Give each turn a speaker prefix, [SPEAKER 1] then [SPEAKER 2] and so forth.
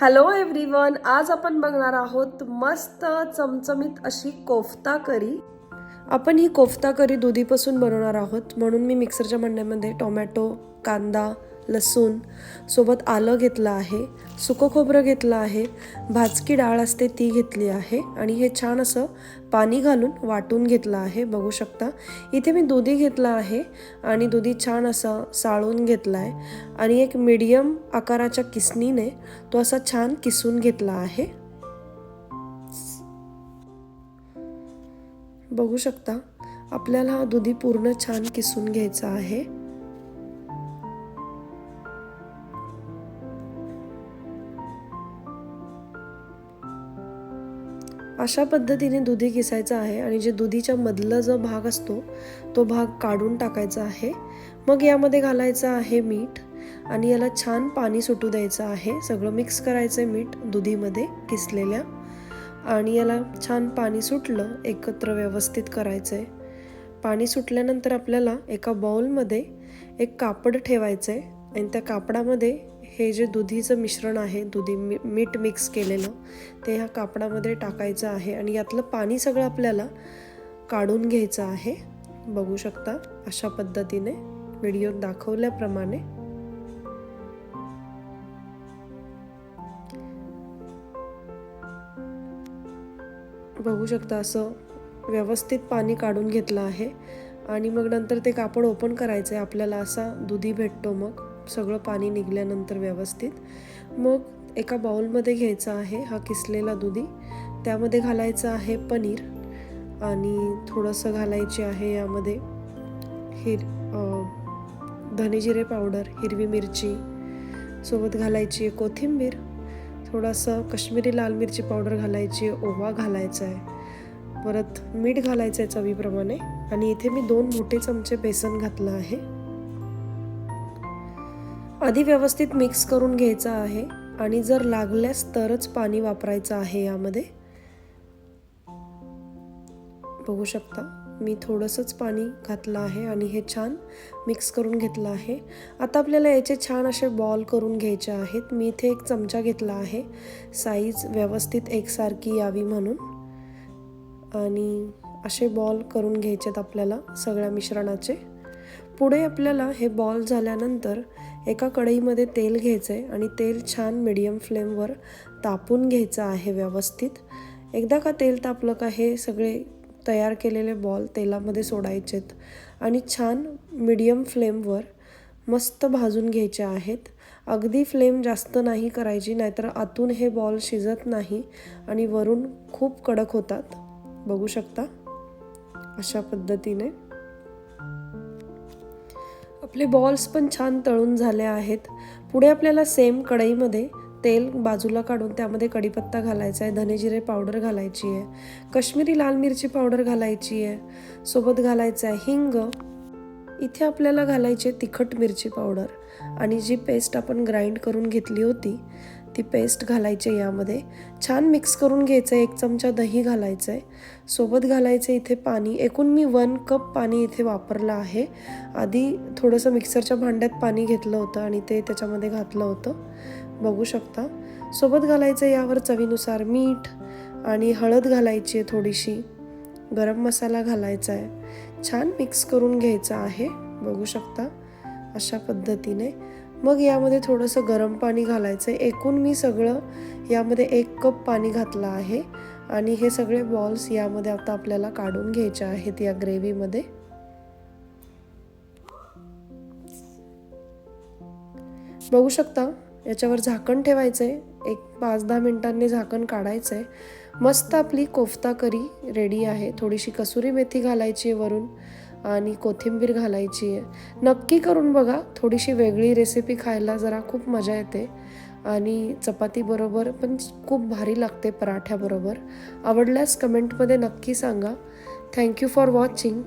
[SPEAKER 1] Hello everyone आज आपण बघणार आहोत मस्त चमचमीत अशी कोफ्ता करी आपण ही कोफ्ता करी दुधीपासून बनवणार आहोत म्हणून मी मिक्सरच्या भांड्यामध्ये टोमॅटो कांदा लसूण सोबत आलं घेतलं आहे सुकं खोबरं घेतलं आहे भाजकी डाळ असते ती घेतली आहे आणि हे छान असं पाणी घालून वाटून घेतलं आहे. बघू शकता इथे मी दुधी घेतला आहे आणि दुधी छान असं साळून घेतला आहे आणि एक मीडियम आकाराच्या किसनीने तो असा छान किसून घेतला आहे. बघू शकता आपल्याला हा दुधी पूर्ण छान किसून घ्यायचा आहे. अशा पद्धतीने दुधी घिसायचं आहे आणि जे दुधीच्या मधला जो भाग असतो तो भाग काढून टाकायचा आहे. मग यामध्ये घालायचं आहे मीठ आणि याला छान पाणी सुटू द्यायचं आहे. सगळं मिक्स करायचं आहे मीठ दुधीमध्ये किसलेल्या आणि याला छान पाणी सुटलं एकत्र व्यवस्थित करायचं आहे पाणी सुटल्यानंतर आपल्याला एका बाउलमध्ये एक कापड ठेवायचं आहे आणि त्या कापडामध्ये हे जे दुधीचं मिश्रण आहे दुधी मी मीठ मिक्स केलेलं ते ह्या कापडामध्ये टाकायचं आहे आणि यातलं पाणी सगळं आपल्याला काढून घ्यायचं आहे. बघू शकता अशा पद्धतीने व्हिडिओत दाखवल्याप्रमाणे. बघू शकता असं व्यवस्थित पाणी काढून घेतलं आहे. आणि मग नंतर ते कापड ओपन करायचं आहे आपल्याला असा दुधी भेटतो मग. सगळं पाणी निघल्यानंतर व्यवस्थित. मग एका बाउलमध्ये घ्यायचा आहे हा किसलेला दुधी. त्यामध्ये घालायचं आहे पनीर आणि थोडंसं घालायचे आहे यामध्ये हिर धनेजिरे पावडर हिरवी मिरची सोबत घालायची आहे कोथिंबीर. थोडासा कश्मीरी लाल मिरची पावडर घालायची आहे ओवा घालायचा आहे. परत मीठ घालायचं आहे चवीप्रमाणे आणि इथे मी दोन मोठे चमचे बेसन घातलं आहे. आधी व्यवस्थित मिक्स करून घ्यायचं आहे आणि जर लागल्यास तरच पाणी वापरायचं आहे यामध्ये. बघू शकता मी थोडंसंच पाणी घातलं आहे आणि हे छान मिक्स करून घेतलं आहे. आता आपल्याला याचे छान असे बॉल करून घ्यायचे आहेत. मी इथे एक चमचा घेतला आहे. साईज व्यवस्थित एकसारखी यावी म्हणून. आणि असे बॉल करून घ्यायचेत आपल्याला सगळ्या मिश्रणाचे. पुढे आपल्याला हे बॉल झाल्यानंतर एका कढईमध्ये तेल घ्यायचं आहे आणि तेल छान मिडियम फ्लेमवर तापून घ्यायचं आहे व्यवस्थित. एकदा का तेल तापलं का हे सगळे तयार केलेले बॉल तेलामध्ये सोडायचेत आणि छान मिडियम फ्लेमवर मस्त भाजून घ्यायचे आहेत. अगदी फ्लेम जास्त नाही करायची नाहीतर आतून हे बॉल शिजत नाही आणि वरून खूप कडक होतात. बघू शकता? अशा पद्धतीने. आपले बॉल्स पण छान तळून झाले आहेत. पुढे आपल्याला सेम कढईमध्ये तेल बाजूला काढून त्यामध्ये कढीपत्ता घालायचा आहे धनेजिरे पावडर घालायची आहे कश्मीरी लाल मिरची पावडर घालायची आहे सोबत घालायचं आहे हिंग. इथे आपल्याला घालायची तिखट मिरची पावडर आणि जी पेस्ट आपण ग्राइंड करून घेतली होती ती पेस्ट घालायची यामध्ये. छान मिक्स करून घ्यायचं आहे एक चमचा दही घालायचं आहे सोबत घालायचं इथे पाणी. एकूण मी वन कप पाणी इथे वापरलं आहे. आधी थोडंसं मिक्सरच्या भांड्यात पाणी घेतलं होतं आणि ते त्याच्यामध्ये घातलं होतं. बघू शकता. सोबत घालायचं यावर चवीनुसार मीठ आणि हळद घालायची आहे थोडीशी. गरम मसाला घालायचा आहे छान मिक्स करून घ्यायचं आहे. बघू शकता. अशा पद्धतीने. मग यामध्ये थोडंसं गरम पाणी घालायचं. आहे एकूण मी सगळं यामध्ये एक कप पाणी घातलं आहे. आणि हे सगळे बॉल्स यामध्ये आता आपल्याला काढून घ्यायचे आहेत या ग्रेव्हीमध्ये बघू शकता याच्यावर झाकण ठेवायचं. आहे एक पाच दहा मिनिटांनी झाकण काढायचं. आहे मस्त आपली कोफ्ता करी रेडी आहे. थोडीशी कसुरी मेथी घालायची आहे वरून. आणि कोथिंबीर घालायची आहे. नक्की करून बघा थोडीशी वेगळी रेसिपी खायला जरा खूप मजा येते. आणि चपातीबरोबर पण खूप भारी लागते पराठ्याबरोबर. आवडल्यास कमेंटमध्ये नक्की सांगा. Thank you for watching